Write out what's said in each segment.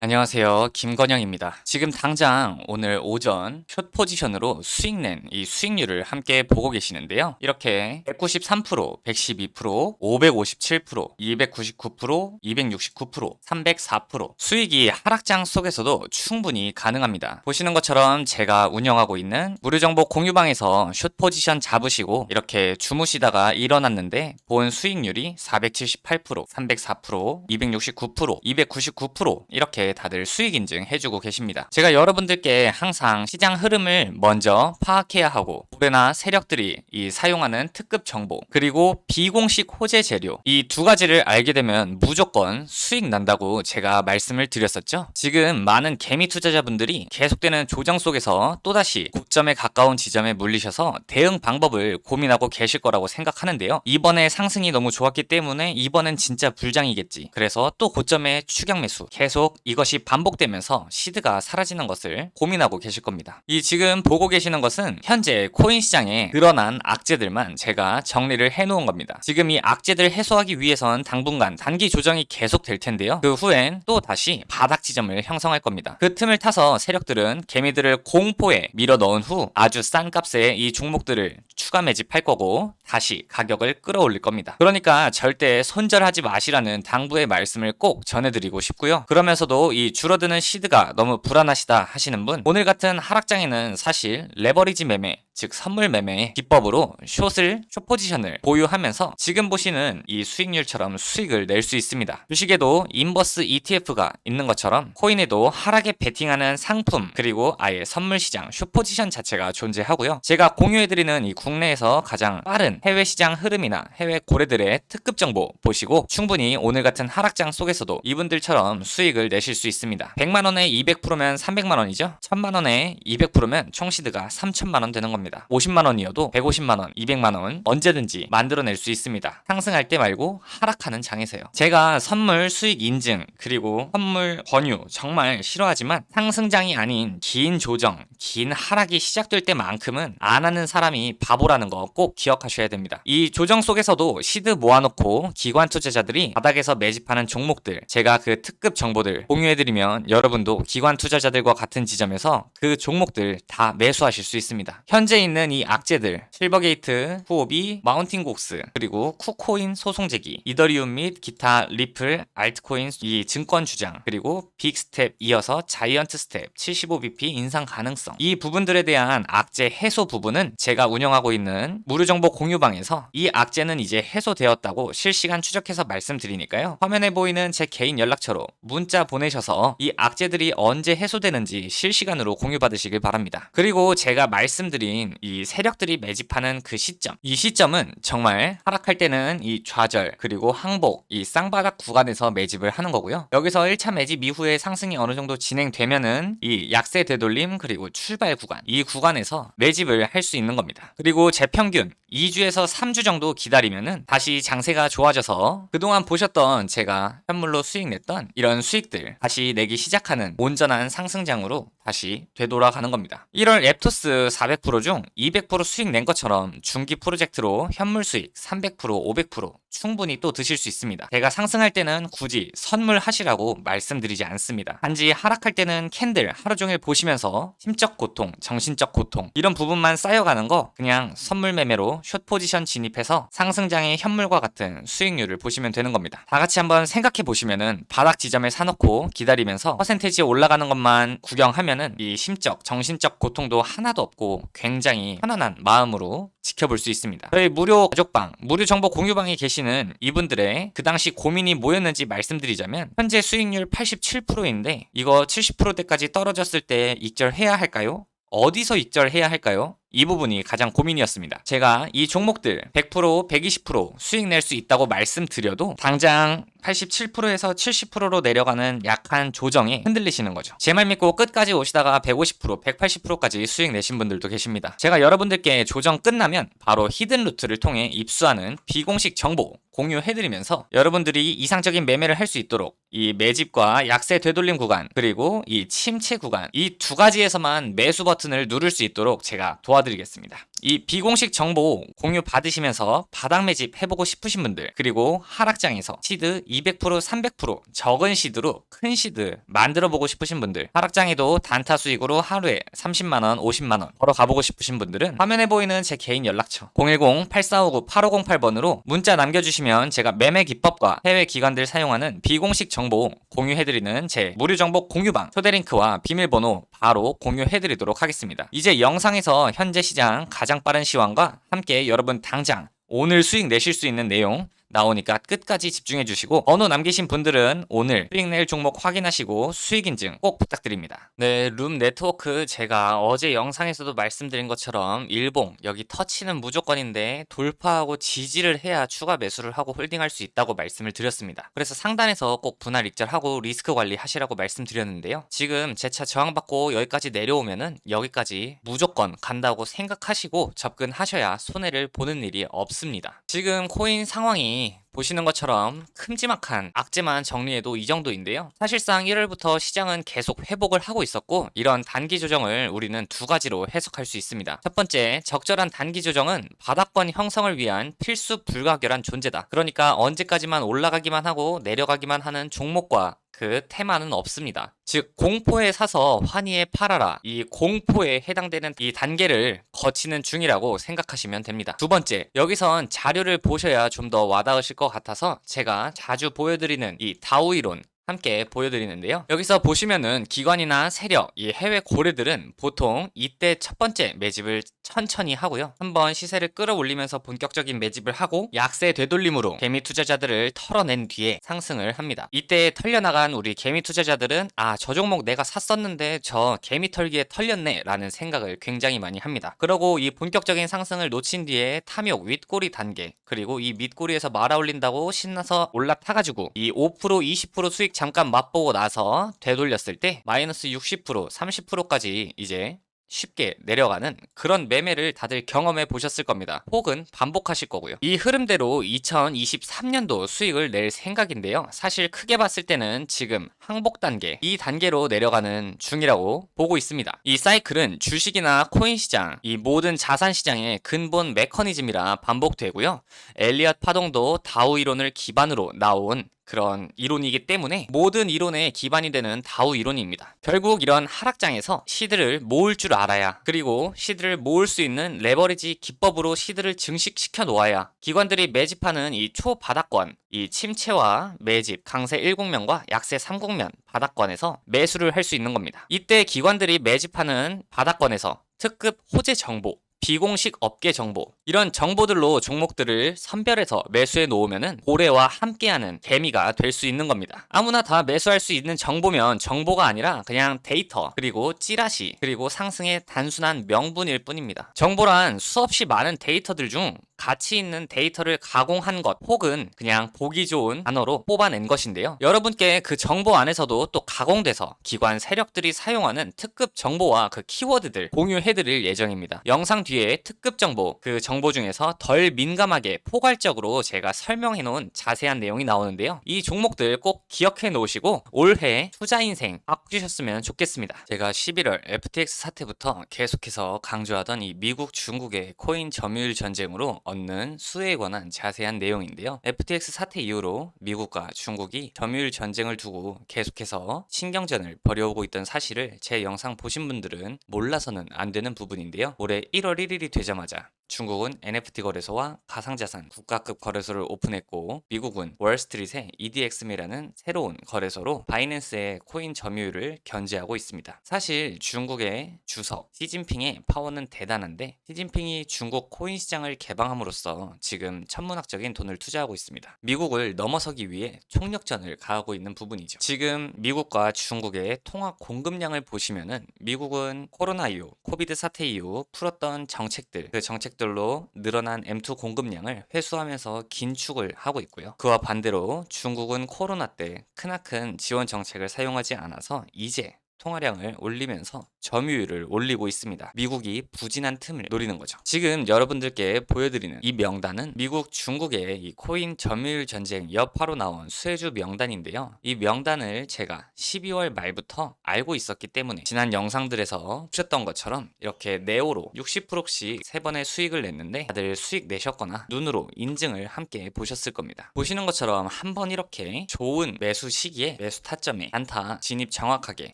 안녕하세요. 김건영입니다. 지금 당장 오늘 오전 숏 포지션으로 수익 낸 이 수익률을 함께 보고 계시는데요. 이렇게 193%, 112%, 557%, 299%, 269%, 304% 수익이 하락장 속에서도 충분히 가능합니다. 보시는 것처럼 제가 운영하고 있는 무료정보 공유방에서 숏 포지션 잡으시고 이렇게 주무시다가 일어났는데 본 수익률이 478%, 304%, 269%, 299% 이렇게 다들 수익 인증 해주고 계십니다. 제가 여러분들께 항상 시장 흐름을 먼저 파악해야 하고 고래나 세력들이 이 사용하는 특급 정보 그리고 비공식 호재 재료 이 두 가지를 알게 되면 무조건 수익 난다고 제가 말씀을 드렸었죠. 지금 많은 개미 투자자분들이 계속되는 조정 속에서 또다시 고점에 가까운 지점에 물리셔서 대응 방법을 고민하고 계실 거라고 생각하는데요. 이번에 상승이 너무 좋았기 때문에 이번엔 진짜 불장이겠지. 그래서 또 고점에 추격 매수 계속 이 것이 반복되면서 시드가 사라지는 것을 고민하고 계실 겁니다. 이 지금 보고 계시는 것은 현재 코인 시장에 드러난 악재들만 제가 정리를 해 놓은 겁니다. 지금 이 악재들 해소하기 위해선 당분간 단기 조정이 계속 될 텐데요. 그 후엔 또 다시 바닥 지점을 형성할 겁니다. 그 틈을 타서 세력들은 개미들을 공포에 밀어 넣은 후 아주 싼 값에 이 종목들을 추가 매집할 거고 다시 가격을 끌어올릴 겁니다. 그러니까 절대 손절하지 마시라는 당부의 말씀을 꼭 전해드리고 싶고요. 그러면서도 이 줄어드는 시드가 너무 불안하시다 하시는 분 오늘 같은 하락장에는 사실 레버리지 매매 즉 선물 매매 기법으로 숏을 숏 포지션을 보유하면서 지금 보시는 이 수익률처럼 수익을 낼 수 있습니다. 주식에도 인버스 ETF가 있는 것처럼 코인에도 하락에 베팅하는 상품 그리고 아예 선물 시장 숏 포지션 자체가 존재하고요. 제가 공유해드리는 이 국내에서 가장 빠른 해외 시장 흐름이나 해외 고래들의 특급 정보 보시고 충분히 오늘 같은 하락장 속에서도 이분들처럼 수익을 내실 수 있습니다. 100만 원에 200%면 300만 원이죠. 1000만 원에 200%면 총 시드가 3000만 원 되는 겁니다. 50만 원이어도 150만 원, 200만 원 언제든지 만들어낼 수 있습니다. 상승할 때 말고 하락하는 장에서요. 제가 선물 수익 인증 그리고 선물 권유 정말 싫어하지만 상승장이 아닌 긴 조정, 긴 하락이 시작될 때만큼은 안 하는 사람이 바보라는 거 꼭 기억하셔야 됩니다. 이 조정 속에서도 시드 모아놓고 기관 투자자들이 바닥에서 매집하는 종목들 제가 그 특급 정보들 공유 해드리면 여러분도 기관 투자자들과 같은 지점에서 그 종목들 다 매수하실 수 있습니다. 현재 있는 이 악재들 실버게이트, 후오비, 마운틴곡스 그리고 쿠코인 소송 제기, 이더리움 및 기타 리플, 알트코인 이 증권 주장 그리고 빅스텝 이어서 자이언트 스텝 75bp 인상 가능성 이 부분들에 대한 악재 해소 부분은 제가 운영하고 있는 무료정보 공유방에서 이 악재는 이제 해소되었다고 실시간 추적해서 말씀드리니까요 화면에 보이는 제 개인 연락처로 문자 보내셔서 이 악재들이 언제 해소되는지 실시간으로 공유받으시길 바랍니다. 그리고 제가 말씀드린 이 세력들이 매집하는 그 시점. 이 시점은 정말 하락할 때는 이 좌절 그리고 항복 이 쌍바닥 구간에서 매집을 하는 거고요. 여기서 1차 매집 이후에 상승이 어느 정도 진행되면은 이 약세 되돌림 그리고 출발 구간 이 구간에서 매집을 할 수 있는 겁니다. 그리고 제 평균 2주에서 3주 정도 기다리면은 다시 장세가 좋아져서 그동안 보셨던 제가 현물로 수익 냈던 이런 수익들 다시 내기 시작하는 온전한 상승장으로 다시 되돌아가는 겁니다. 1월 앱토스 400%중 200% 수익 낸 것처럼 중기 프로젝트로 현물 수익 300% 500% 충분히 또 드실 수 있습니다. 제가 상승할 때는 굳이 선물하시라고 말씀드리지 않습니다. 단지 하락할 때는 캔들 하루 종일 보시면서 심적 고통, 정신적 고통 이런 부분만 쌓여가는 거 그냥 선물 매매로 숏 포지션 진입해서 상승장의 현물과 같은 수익률을 보시면 되는 겁니다. 다 같이 한번 생각해 보시면은 바닥 지점에 사놓고 기다리면서 퍼센테이지 올라가는 것만 구경하면 은 이 심적, 정신적 고통도 하나도 없고 굉장히 편안한 마음으로 지켜볼 수 있습니다. 저희 무료 가족방, 무료 정보 공유방에 계시는 이분들의 그 당시 고민이 뭐였는지 말씀드리자면 현재 수익률 87%인데 이거 70%대까지 떨어졌을 때 익절해야 할까요? 어디서 익절해야 할까요? 이 부분이 가장 고민이었습니다. 제가 이 종목들 100%, 120% 수익 낼 수 있다고 말씀드려도 당장 87%에서 70%로 내려가는 약한 조정에 흔들리시는 거죠. 제 말 믿고 끝까지 오시다가 150%, 180%까지 수익 내신 분들도 계십니다. 제가 여러분들께 조정 끝나면 바로 히든 루트를 통해 입수하는 비공식 정보 공유해드리면서 여러분들이 이상적인 매매를 할 수 있도록 이 매집과 약세 되돌림 구간 그리고 이 침체 구간 이 두 가지에서만 매수 버튼을 누를 수 있도록 제가 도와 도와드리겠습니다. 이 비공식 정보 공유 받으시면서 바닥 매집 해보고 싶으신 분들 그리고 하락장에서 시드 200% 300% 적은 시드로 큰 시드 만들어 보고 싶으신 분들 하락장에도 단타 수익으로 하루에 30만원 50만원 벌어 가보고 싶으신 분들은 화면에 보이는 제 개인 연락처 010-8459-8508번으로 문자 남겨주시면 제가 매매 기법과 해외 기관들 사용하는 비공식 정보 공유해드리는 제 무료 정보 공유방 초대 링크와 비밀번호 바로 공유해드리도록 하겠습니다. 이제 영상에서 현재 시장 가장 빠른 시황과 함께 여러분 당장 오늘 수익 내실 수 있는 내용 나오니까 끝까지 집중해 주시고 번호 남기신 분들은 오늘 수익 낼 종목 확인하시고 수익 인증 꼭 부탁드립니다. 네, 룸 네트워크 제가 어제 영상에서도 말씀드린 것처럼 일봉 여기 터치는 무조건인데 돌파하고 지지를 해야 추가 매수를 하고 홀딩할 수 있다고 말씀을 드렸습니다. 그래서 상단에서 꼭 분할 익절하고 리스크 관리 하시라고 말씀드렸는데요. 지금 제 차 저항받고 여기까지 내려오면은 여기까지 무조건 간다고 생각하시고 접근하셔야 손해를 보는 일이 없습니다. 지금 코인 상황이 보시는 것처럼 큼지막한 악재만 정리해도 이 정도인데요. 사실상 1월부터 시장은 계속 회복을 하고 있었고 이런 단기 조정을 우리는 두 가지로 해석할 수 있습니다. 첫 번째, 적절한 단기 조정은 바닥권 형성을 위한 필수 불가결한 존재다. 그러니까 언제까지만 올라가기만 하고 내려가기만 하는 종목과 그 테마는 없습니다. 즉 공포에 사서 환희에 팔아라. 이 공포에 해당되는 이 단계를 거치는 중이라고 생각하시면 됩니다. 두 번째, 여기선 자료를 보셔야 좀 더 와닿으실 것 같아서 제가 자주 보여드리는 이 다우 이론 함께 보여드리는데요. 여기서 보시면은 기관이나 세력, 이 해외 고래들은 보통 이때 첫 번째 매집을 천천히 하고요. 한번 시세를 끌어올리면서 본격적인 매집을 하고 약세 되돌림으로 개미 투자자들을 털어낸 뒤에 상승을 합니다. 이때 털려나간 우리 개미 투자자들은 아, 저 종목 내가 샀었는데 저 개미 털기에 털렸네 라는 생각을 굉장히 많이 합니다. 그러고 이 본격적인 상승을 놓친 뒤에 탐욕 윗꼬리 단계 그리고 이 밑꼬리에서 말아 올린다고 신나서 올라타가지고 이 5% 20% 수익 잠깐 맛보고 나서 되돌렸을 때 마이너스 60% 30%까지 이제 쉽게 내려가는 그런 매매를 다들 경험해 보셨을 겁니다. 혹은 반복하실 거고요. 이 흐름대로 2023년도 수익을 낼 생각인데요. 사실 크게 봤을 때는 지금 항복 단계, 이 단계로 내려가는 중이라고 보고 있습니다. 이 사이클은 주식이나 코인 시장, 이 모든 자산 시장의 근본 메커니즘이라 반복되고요. 엘리엇 파동도 다우 이론을 기반으로 나온 그런 이론이기 때문에 모든 이론의 기반이 되는 다우 이론입니다. 결국 이런 하락장에서 시드를 모을 줄 알아야 그리고 시드를 모을 수 있는 레버리지 기법으로 시드를 증식시켜 놓아야 기관들이 매집하는 이 초바닥권 이 침체와 매집 강세 1국면과 약세 3국면 바닥권에서 매수를 할 수 있는 겁니다. 이때 기관들이 매집하는 바닥권에서 특급 호재 정보 비공식 업계 정보 이런 정보들로 종목들을 선별해서 매수해 놓으면은 고래와 함께하는 개미가 될 수 있는 겁니다. 아무나 다 매수할 수 있는 정보면 정보가 아니라 그냥 데이터 그리고 찌라시 그리고 상승의 단순한 명분일 뿐입니다. 정보란 수없이 많은 데이터들 중 가치 있는 데이터를 가공한 것 혹은 그냥 보기 좋은 단어로 뽑아낸 것인데요. 여러분께 그 정보 안에서도 또 가공돼서 기관 세력들이 사용하는 특급 정보와 그 키워드들 공유해드릴 예정입니다. 영상 뒤에 특급 정보 그 정보 중에서 덜 민감하게 포괄적으로 제가 설명해 놓은 자세한 내용이 나오는데요. 이 종목들 꼭 기억해 놓으시고 올해 투자 인생 바꾸셨으면 좋겠습니다. 제가 11월 FTX 사태부터 계속해서 강조하던 이 미국 중국의 코인 점유율 전쟁으로 얻는 수혜에 관한 자세한 내용인데요. FTX 사태 이후로 미국과 중국이 점유율 전쟁을 두고 계속해서 신경전을 벌여오고 있던 사실을 제 영상 보신 분들은 몰라서는 안 되는 부분인데요. 올해 1월 1일이 되자마자 중국은 NFT 거래소와 가상자산 국가급 거래소를 오픈했고 미국은 월스트리트의 EDXM이라는 새로운 거래소로 바이낸스의 코인 점유율을 견제하고 있습니다. 사실 중국의 주석 시진핑의 파워는 대단한데 시진핑이 중국 코인 시장을 개방함으로써 지금 천문학적인 돈을 투자하고 있습니다. 미국을 넘어서기 위해 총력전을 가하고 있는 부분이죠. 지금 미국과 중국의 통화 공급량을 보시면은 미국은 코로나 이후 코비드 사태 이후 풀었던 정책들 그 정책 들로 늘어난 M2 공급량을 회수하면서 긴축을 하고 있고요. 그와 반대로 중국은 코로나 때 크나큰 지원 정책을 사용하지 않아서 이제 통화량을 올리면서 점유율을 올리고 있습니다. 미국이 부진한 틈을 노리는 거죠. 지금 여러분들께 보여드리는 이 명단은 미국, 중국의 이 코인 점유율 전쟁 여파로 나온 수혜주 명단인데요. 이 명단을 제가 12월 말부터 알고 있었기 때문에 지난 영상들에서 보셨던 것처럼 이렇게 네오로 60%씩 세 번의 수익을 냈는데 다들 수익 내셨거나 눈으로 인증을 함께 보셨을 겁니다. 보시는 것처럼 한번 이렇게 좋은 매수 시기에 매수 타점에 단타 진입 정확하게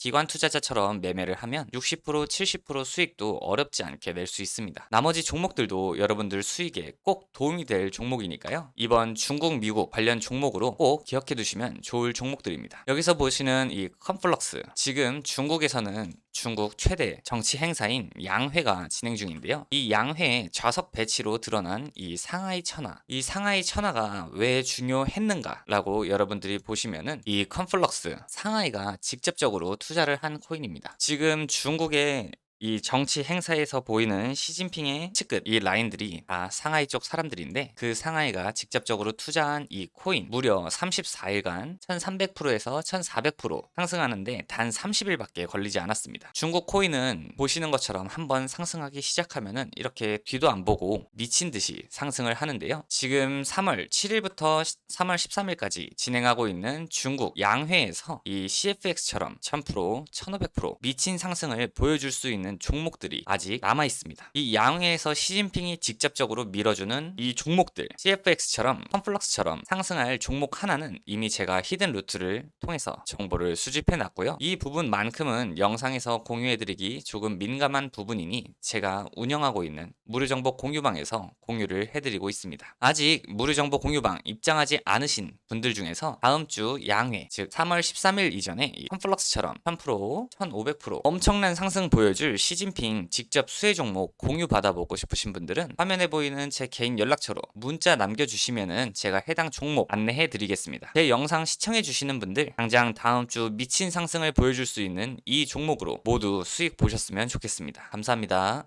기관 투 자자처럼 매매를 하면 60% 70% 수익도 어렵지 않게 낼 수 있습니다. 나머지 종목들도 여러분들 수익에 꼭 도움이 될 종목이니까요. 이번 중국, 미국 관련 종목으로 꼭 기억해 두시면 좋을 종목들입니다. 여기서 보시는 이 컴플럭스 지금 중국에서는 중국 최대 정치 행사인 양회가 진행 중인데요. 이 양회 좌석 배치로 드러난 이 상하이 천하. 이 상하이 천하가 왜 중요했는가라고 여러분들이 보시면은 이 컨플럭스 상하이가 직접적으로 투자를 한 코인입니다. 지금 중국의 이 정치 행사에서 보이는 시진핑의 측끝 이 라인들이 다 상하이 쪽 사람들인데 그 상하이가 직접적으로 투자한 이 코인 무려 34일간 1300%에서 1400% 상승하는데 단 30일밖에 걸리지 않았습니다. 중국 코인은 보시는 것처럼 한번 상승하기 시작하면은 이렇게 뒤도 안 보고 미친 듯이 상승을 하는데요. 지금 3월 7일부터 3월 13일까지 진행하고 있는 중국 양회에서 이 CFX처럼 1000%, 1500% 미친 상승을 보여줄 수 있는 종목들이 아직 남아 있습니다. 이 양회에서 시진핑이 직접적으로 밀어주는 이 종목들 CFX처럼 컴플럭스처럼 상승할 종목 하나는 이미 제가 히든 루트를 통해서 정보를 수집해 놨고요. 이 부분만큼은 영상에서 공유해드리기 조금 민감한 부분이니 제가 운영하고 있는 무료정보 공유방에서 공유를 해드리고 있습니다. 아직 무료정보 공유방 입장하지 않으신 분들 중에서 다음 주 양회 즉 3월 13일 이전에 이 컴플럭스처럼 1000%, 1500% 엄청난 상승 보여줄 시진핑 직접 수혜 종목 공유 받아보고 싶으신 분들은 화면에 보이는 제 개인 연락처로 문자 남겨주시면은 제가 해당 종목 안내해 드리겠습니다. 제 영상 시청해 주시는 분들 당장 다음 주 미친 상승을 보여줄 수 있는 이 종목으로 모두 수익 보셨으면 좋겠습니다. 감사합니다.